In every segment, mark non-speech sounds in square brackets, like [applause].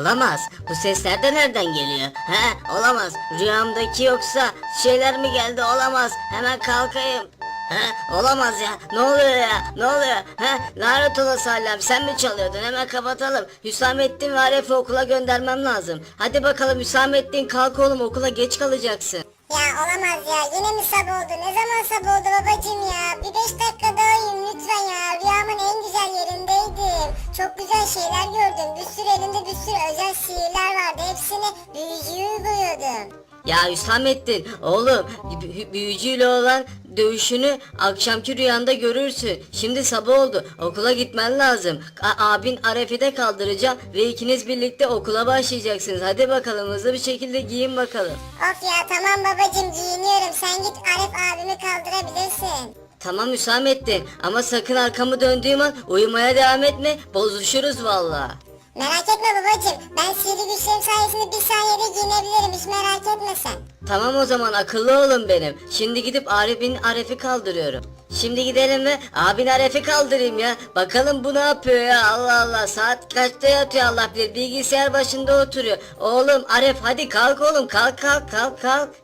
Olamaz. Bu sesler de nereden geliyor? He? Olamaz. Rüyamdaki yoksa şeyler mi geldi? Olamaz. Hemen kalkayım. He? Olamaz ya. Ne oluyor ya? Ne oluyor? He? Lanet olası Hallem sen mi çalıyordun? Hemen kapatalım. Hüsamettin ve Arif'i okula göndermem lazım. Hadi bakalım Hüsamettin kalk oğlum okula geç kalacaksın. Ya olamaz ya yine mi sabah oldu? Ne zaman sabah oldu babacım ya? Bir beş dakika daha uyuyayım lütfen ya. Rüyamın en güzel yerindeydim. Çok güzel şeyler gördüm. Bir sürü elimde bir sürü özel sihirler vardı. Hepsini büyücüye uyguluyordum. Ya Hüsamettin oğlum bü- büyücüyle olan dövüşünü akşamki rüyanda görürsün. Şimdi sabah oldu okula gitmen lazım. A- abin Aref'i de kaldıracağım ve ikiniz birlikte okula başlayacaksınız. Hadi bakalım hızlı bir şekilde giyin bakalım. Of ya tamam babacım giyiniyorum. Sen git Arif abimi kaldırabilirsin. Tamam Hüsamettin ama sakın arkamı döndüğüm an uyumaya devam etme bozuşuruz valla. Merak etme babacım. Ben sihirli güçlerim sayesinde bir saniyede giyinebilirim. Hiç merak etme sen. Tamam o zaman akıllı olun benim. Şimdi gidip Arif'in Aref'i kaldırıyorum. Şimdi gidelim ve abin Aref'i kaldırayım ya. Bakalım bu ne yapıyor ya Allah Allah. Saat kaçta yatıyor Allah bilir. Bilgisayar başında oturuyor. Oğlum Aref hadi kalk oğlum kalk kalk kalk kalk.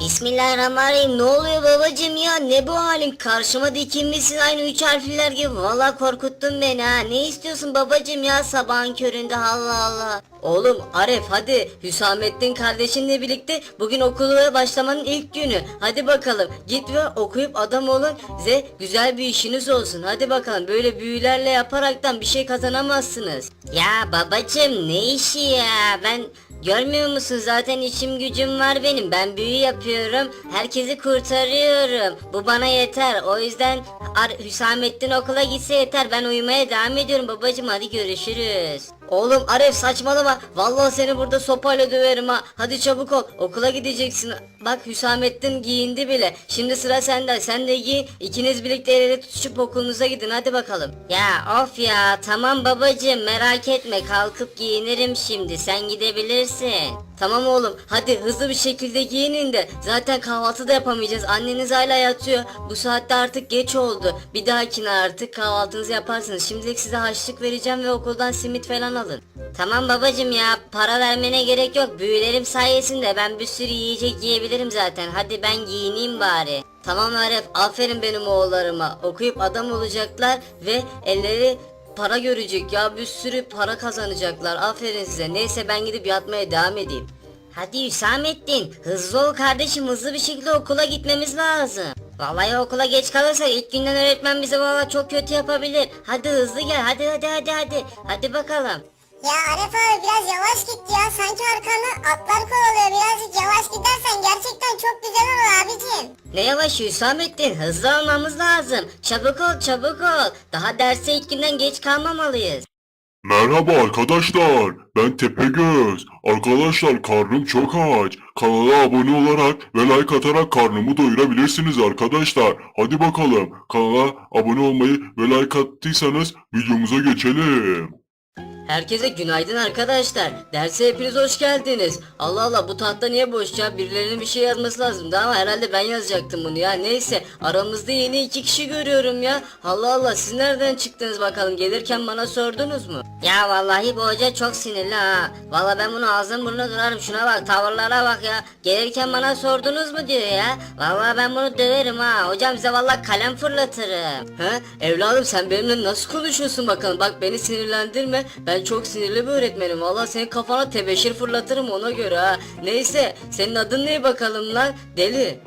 Bismillahirrahmanirrahim. Ne oluyor babacım ya? Ne bu halin? Karşıma dikilmişsin aynı üç harfliler gibi. Valla korkuttun beni ha. Ne istiyorsun babacım ya sabahın köründe Allah Allah. Oğlum Aref hadi Hüsamettin kardeşinle birlikte bugün okula başlamanın ilk günü. Hadi bakalım git ve okuyup adam olun size güzel bir işiniz olsun. Hadi bakalım böyle büyülerle yaparaktan bir şey kazanamazsınız. Ya babacım ne işi ya ben Görmüyor musun zaten işim gücüm var benim. Ben büyü yapıyorum. Herkesi kurtarıyorum. Bu bana yeter. O yüzden Ar Hüsamettin okula gitse yeter. Ben uyumaya devam ediyorum babacım. Hadi görüşürüz. Oğlum Aref saçmalama. Vallahi seni burada sopayla döverim ha. Hadi çabuk ol. Okula gideceksin. Bak Hüsamettin giyindi bile. Şimdi sıra sende. Sen de giyin. İkiniz birlikte el ele tutuşup okulunuza gidin. Hadi bakalım. Ya of ya. Tamam babacım merak etme. Kalkıp giyinirim şimdi. Sen gidebilirsin. Tamam oğlum. Hadi hızlı bir şekilde giyinin de. Zaten kahvaltı da yapamayacağız. Anneniz hala yatıyor. Bu saatte artık geç oldu. Bir dahakine artık kahvaltınızı yaparsınız. Şimdilik size harçlık vereceğim ve okuldan simit falan alın. Tamam babacım ya. Para vermene gerek yok. Büyülerim sayesinde ben bir sürü yiyecek yiyebilirim zaten. Hadi ben giyineyim bari. Tamam Arif. Aferin benim oğullarıma. Okuyup adam olacaklar ve elleri para görecek ya bir sürü para kazanacaklar aferin size neyse ben gidip yatmaya devam edeyim. Hadi Hüsamettin hızlı ol kardeşim hızlı bir şekilde okula gitmemiz lazım. Vallahi okula geç kalırsak ilk günden öğretmen bize valla çok kötü yapabilir. Hadi hızlı gel hadi hadi hadi hadi. Hadi bakalım. Ya Arif abi biraz yavaş git ya. Sanki arkandan atlar kovalıyor. Birazcık yavaş gidersen gerçekten çok güzel olur abicim. Ne yavaş Hüsamettin hızlı olmamız lazım. Çabuk ol çabuk ol. Daha derse ilk günden geç kalmamalıyız. Merhaba arkadaşlar, ben Tepegöz. Arkadaşlar karnım çok aç. Kanala abone olarak ve like atarak karnımı doyurabilirsiniz arkadaşlar. Hadi bakalım, kanala abone olmayı ve like attıysanız videomuza geçelim. Herkese günaydın arkadaşlar. Derse hepiniz hoş geldiniz. Allah Allah bu tahta niye boş ya? Birilerinin bir şey yazması lazımdı ama herhalde ben yazacaktım bunu ya. Neyse aramızda yeni iki kişi görüyorum ya. Allah Allah siz nereden çıktınız bakalım? Gelirken bana sordunuz mu? Ya vallahi bu hoca çok sinirli ha. Vallahi ben bunu ağzım burnuna durarım. Şuna bak tavırlara bak ya. Gelirken bana sordunuz mu diyor ya. Vallahi ben bunu döverim ha. Hocam size vallahi kalem fırlatırım. He? Evladım sen benimle nasıl konuşuyorsun bakalım? Bak beni sinirlendirme. Ben çok sinirli bir öğretmenim. Vallahi senin kafana tebeşir fırlatırım ona göre ha. Neyse senin adın ne bakalım lan? Deli.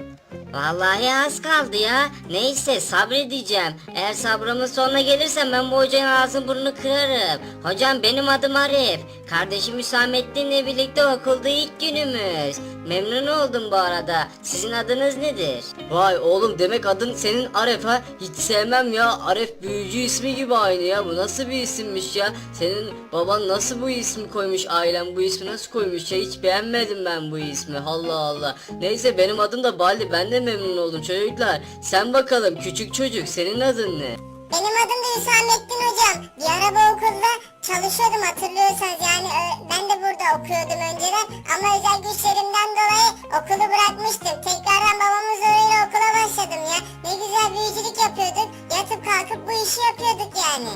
Vallahi az kaldı ya. Neyse sabredeceğim. Eğer sabrımın sonuna gelirsem ben bu hocanın ağzını burnunu kırarım. Hocam benim adım Arif. Kardeşim Hüsamettin'le birlikte okulda ilk günümüz. Memnun oldum bu arada. Sizin adınız nedir? Vay oğlum demek adın senin Arif ha. Hiç sevmem ya. Arif büyücü ismi gibi aynı ya. Bu nasıl bir isimmiş ya? Senin baban nasıl bu ismi koymuş? Ailem bu ismi nasıl koymuş ya? Hiç beğenmedim ben bu ismi. Allah Allah. Neyse benim adım da Baldi. Ben de memnun oldum çocuklar. Sen bakalım küçük çocuk senin adın ne? Benim adım da Hüsamettin hocam. Bir ara bu okulda çalışıyordum hatırlıyorsanız. Yani ben de burada okuyordum önceden. Ama özel güçlerimden dolayı okulu bırakmıştım. Tekrardan babamın zoruyla okula başladım ya. Ne güzel büyücülük yapıyorduk. Yatıp kalkıp bu işi yapıyorduk yani.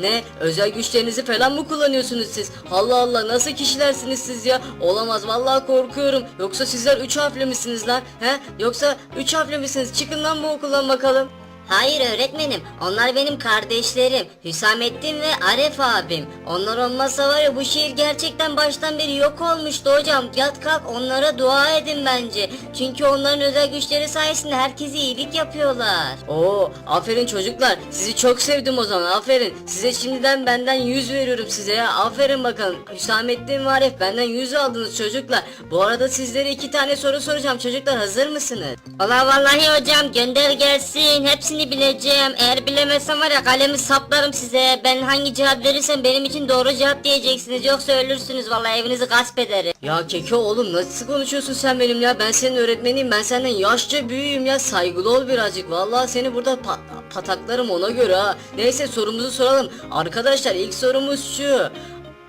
Ne? Özel güçlerinizi falan mı kullanıyorsunuz siz? Allah Allah nasıl kişilersiniz siz ya? Olamaz vallahi korkuyorum. Yoksa sizler üç harfli misiniz lan? He? Yoksa üç harfli misiniz? Çıkın lan bu okuldan bakalım. Hayır öğretmenim. Onlar benim kardeşlerim. Hüsamettin ve Aref abim. Onlar olmazsa var ya bu şehir gerçekten baştan beri yok olmuştu hocam. Yat kalk onlara dua edin bence. Çünkü onların özel güçleri sayesinde herkese iyilik yapıyorlar. Oo aferin çocuklar. Sizi çok sevdim o zaman. Aferin. Size şimdiden benden yüz veriyorum size ya. Aferin bakalım. Hüsamettin ve Aref benden yüz aldınız çocuklar. Bu arada sizlere iki tane soru soracağım çocuklar. Hazır mısınız? Allah vallahi hocam gönder gelsin. Hepsini bileceğim. Eğer bilemezsem var ya kalemi saplarım size. Ben hangi cevap verirsem benim için doğru cevap diyeceksiniz. Yoksa ölürsünüz vallahi evinizi gasp ederim. Ya Keko oğlum nasıl konuşuyorsun sen benim ya? Ben senin öğretmeniyim. Ben senden yaşça büyüğüm ya. Saygılı ol birazcık. Vallahi seni burada pa- pataklarım ona göre ha. Neyse sorumuzu soralım. Arkadaşlar ilk sorumuz şu.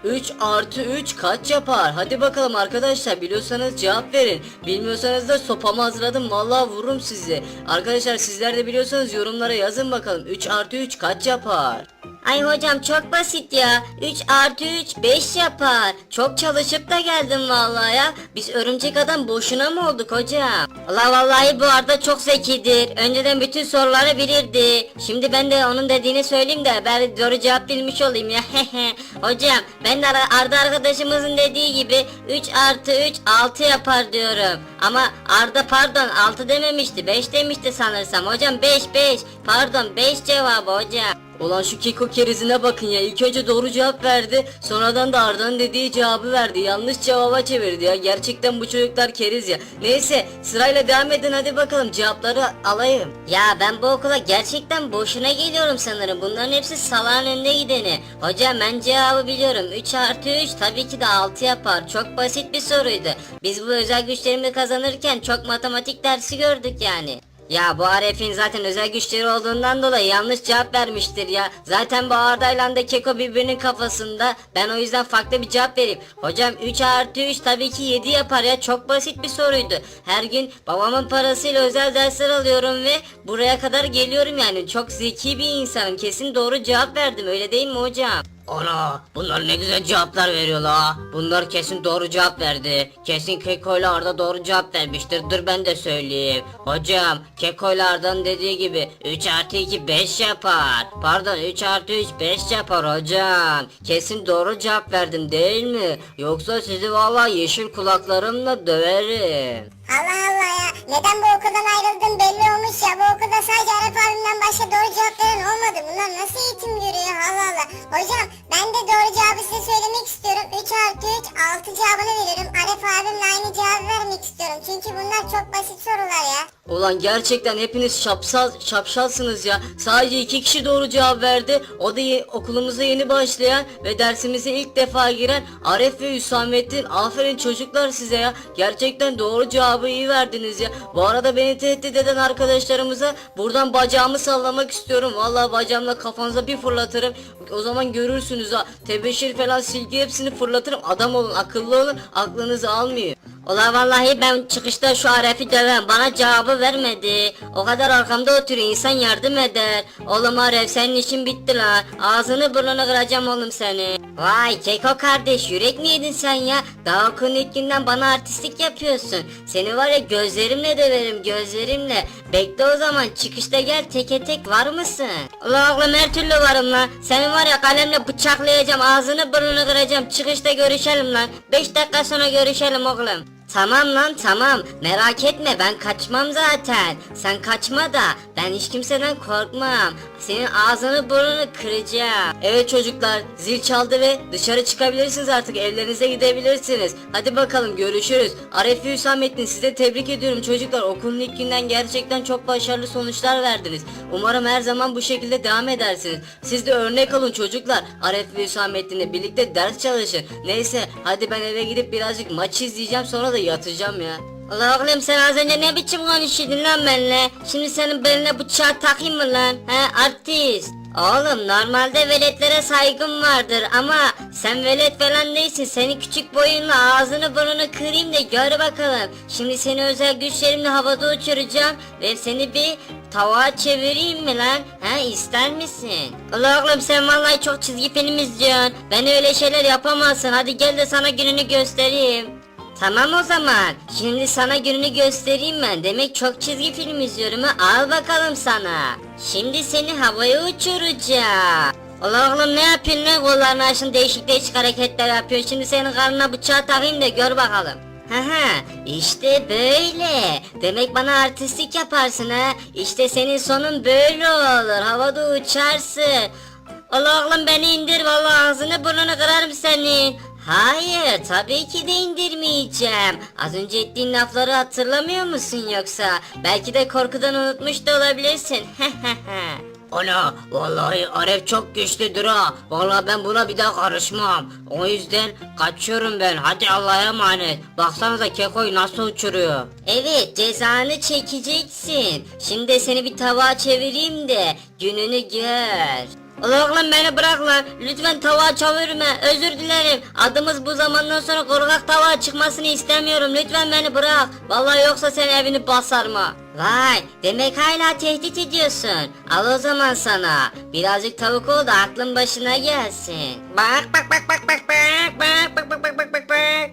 3 artı 3 kaç yapar? Hadi bakalım arkadaşlar biliyorsanız cevap verin. Bilmiyorsanız da sopamı hazırladım vallahi vururum sizi. Arkadaşlar sizler de biliyorsanız yorumlara yazın bakalım. 3 artı 3 kaç yapar? Ay hocam çok basit ya. 3 artı 3 5 yapar. Çok çalışıp da geldim vallahi ya. Biz örümcek adam boşuna mı olduk hocam? Allah vallahi bu arada çok zekidir. Önceden bütün soruları bilirdi. Şimdi ben de onun dediğini söyleyeyim de ben doğru cevap bilmiş olayım ya. [laughs] hocam ben de Ar- Arda arkadaşımızın dediği gibi 3 artı 3 6 yapar diyorum. Ama Arda pardon 6 dememişti 5 demişti sanırsam. Hocam 5 5 pardon 5 cevabı hocam. Ulan şu Keko kerizine bakın ya. İlk önce doğru cevap verdi. Sonradan da Arda'nın dediği cevabı verdi. Yanlış cevaba çevirdi ya. Gerçekten bu çocuklar keriz ya. Neyse sırayla devam edin hadi bakalım cevapları alayım. Ya ben bu okula gerçekten boşuna geliyorum sanırım. Bunların hepsi salağın önüne gideni. Hocam ben cevabı biliyorum. 3 artı 3 tabii ki de 6 yapar. Çok basit bir soruydu. Biz bu özel güçlerimi kazanırken çok matematik dersi gördük yani. Ya bu Aref'in zaten özel güçleri olduğundan dolayı yanlış cevap vermiştir ya. Zaten bu Arda'yla da Keko birbirinin kafasında. Ben o yüzden farklı bir cevap vereyim. Hocam 3 artı 3 tabii ki 7 yapar ya. Çok basit bir soruydu. Her gün babamın parasıyla özel dersler alıyorum ve buraya kadar geliyorum yani. Çok zeki bir insanım. Kesin doğru cevap verdim öyle değil mi hocam? Ana bunlar ne güzel cevaplar veriyorlar ha. Bunlar kesin doğru cevap verdi. Kesin Keko Arda doğru cevap vermiştir. Dur ben de söyleyeyim. Hocam Keko Arda'nın dediği gibi 3 artı 2 5 yapar. Pardon 3 artı 3 5 yapar hocam. Kesin doğru cevap verdim değil mi? Yoksa sizi vallahi yeşil kulaklarımla döverim. Allah Allah ya. Neden bu okuldan ayrıldın belli olmuş ya. Bu okulda sadece Arap abimden başka doğru cevap veren olmadı. Bunlar nasıl eğitim görüyor Allah Allah. Hocam ben de doğru cevabı size söylemek istiyorum. 3 artı 3 6 cevabını veririm. Arap abimle aynı cevabı vermek istiyorum. Çünkü bunlar çok basit sorular ya. Ulan gerçekten hepiniz şapsal, şapşalsınız ya. Sadece iki kişi doğru cevap verdi. O da okulumuza yeni başlayan ve dersimize ilk defa giren Aref ve Hüsamettin. Aferin çocuklar size ya. Gerçekten doğru cevabı iyi verdiniz ya. Bu arada beni tehdit eden arkadaşlarımıza buradan bacağımı sallamak istiyorum. Vallahi bacağımla kafanıza bir fırlatırım. O zaman görürsünüz ha. Tebeşir falan silgi hepsini fırlatırım. Adam olun akıllı olun. Aklınızı almıyor. Ola vallahi ben çıkışta şu Aref'i döven bana cevabı vermedi. O kadar arkamda oturuyor insan yardım eder. Oğlum Aref senin işin bitti la. Ağzını burnunu kıracağım oğlum seni. Vay Keko kardeş yürek mi yedin sen ya? Daha okulun ilk günden bana artistlik yapıyorsun. Seni var ya gözlerimle döverim gözlerimle. Bekle o zaman çıkışta gel teke tek var mısın? Ula oğlum her türlü varım lan. Seni var ya kalemle bıçaklayacağım ağzını burnunu kıracağım. Çıkışta görüşelim lan. 5 dakika sonra görüşelim oğlum. Tamam lan tamam. Merak etme ben kaçmam zaten. Sen kaçma da ben hiç kimseden korkmam. Senin ağzını burnunu kıracağım. Evet çocuklar zil çaldı ve dışarı çıkabilirsiniz artık evlerinize gidebilirsiniz. Hadi bakalım görüşürüz. Arif ve Hüsamettin size tebrik ediyorum çocuklar. Okulun ilk günden gerçekten çok başarılı sonuçlar verdiniz. Umarım her zaman bu şekilde devam edersiniz. Siz de örnek olun çocuklar. Arif ve Hüsamettin'le birlikte ders çalışın. Neyse hadi ben eve gidip birazcık maç izleyeceğim sonra da yatacağım ya. Allah oğlum sen az önce ne biçim konuşuyordun lan benimle? Şimdi senin beline bıçağı takayım mı lan? He artist. Oğlum normalde veletlere saygım vardır ama sen velet falan değilsin. Seni küçük boyunla ağzını burnunu kırayım da gör bakalım. Şimdi seni özel güçlerimle havada uçuracağım ve seni bir tavuğa çevireyim mi lan? Ha ister misin? Ulan oğlum sen vallahi çok çizgi film izliyorsun. Ben öyle şeyler yapamazsın. Hadi gel de sana gününü göstereyim. Tamam o zaman. Şimdi sana gününü göstereyim ben. Demek çok çizgi film izliyorum. Al bakalım sana. Şimdi seni havaya uçuracağım. Ulan oğlum ne yapıyorsun lan kollarını açın değişik değişik hareketler yapıyorsun. Şimdi senin karnına bıçağı takayım da gör bakalım. Haha işte böyle. Demek bana artistlik yaparsın ha. İşte senin sonun böyle olur. Havada uçarsın. Allah oğlum beni indir vallahi ağzını burnunu kırarım senin. Hayır tabii ki de indirmeyeceğim. Az önce ettiğin lafları hatırlamıyor musun yoksa? Belki de korkudan unutmuş da olabilirsin. [laughs] Ana vallahi Aref çok güçlüdür ha. Vallahi ben buna bir daha karışmam. O yüzden kaçıyorum ben. Hadi Allah'a emanet. Baksanıza Keko'yu nasıl uçuruyor. Evet cezanı çekeceksin. Şimdi seni bir tabağa çevireyim de gününü gör. Oğlum beni bırak lan. Lütfen tavuğa çevirme. Özür dilerim. Adımız bu zamandan sonra korkak tavuğa çıkmasını istemiyorum. Lütfen beni bırak. Vallahi yoksa sen evini basarım ha. Vay demek hala tehdit ediyorsun. Al o zaman sana. Birazcık tavuk ol da aklın başına gelsin. Bak bak bak bak bak bak bak bak bak bak bak bak bak.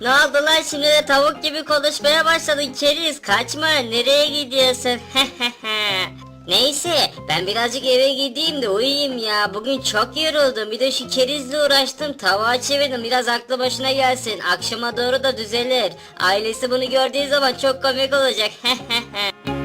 ne oldu lan şimdi de tavuk gibi konuşmaya başladın keriz kaçma nereye gidiyorsun Neyse ben birazcık eve gideyim de uyuyayım ya. Bugün çok yoruldum. Bir de şu kerizle uğraştım. Tavuğa çevirdim. Biraz aklı başına gelsin. Akşama doğru da düzelir. Ailesi bunu gördüğü zaman çok komik olacak [laughs]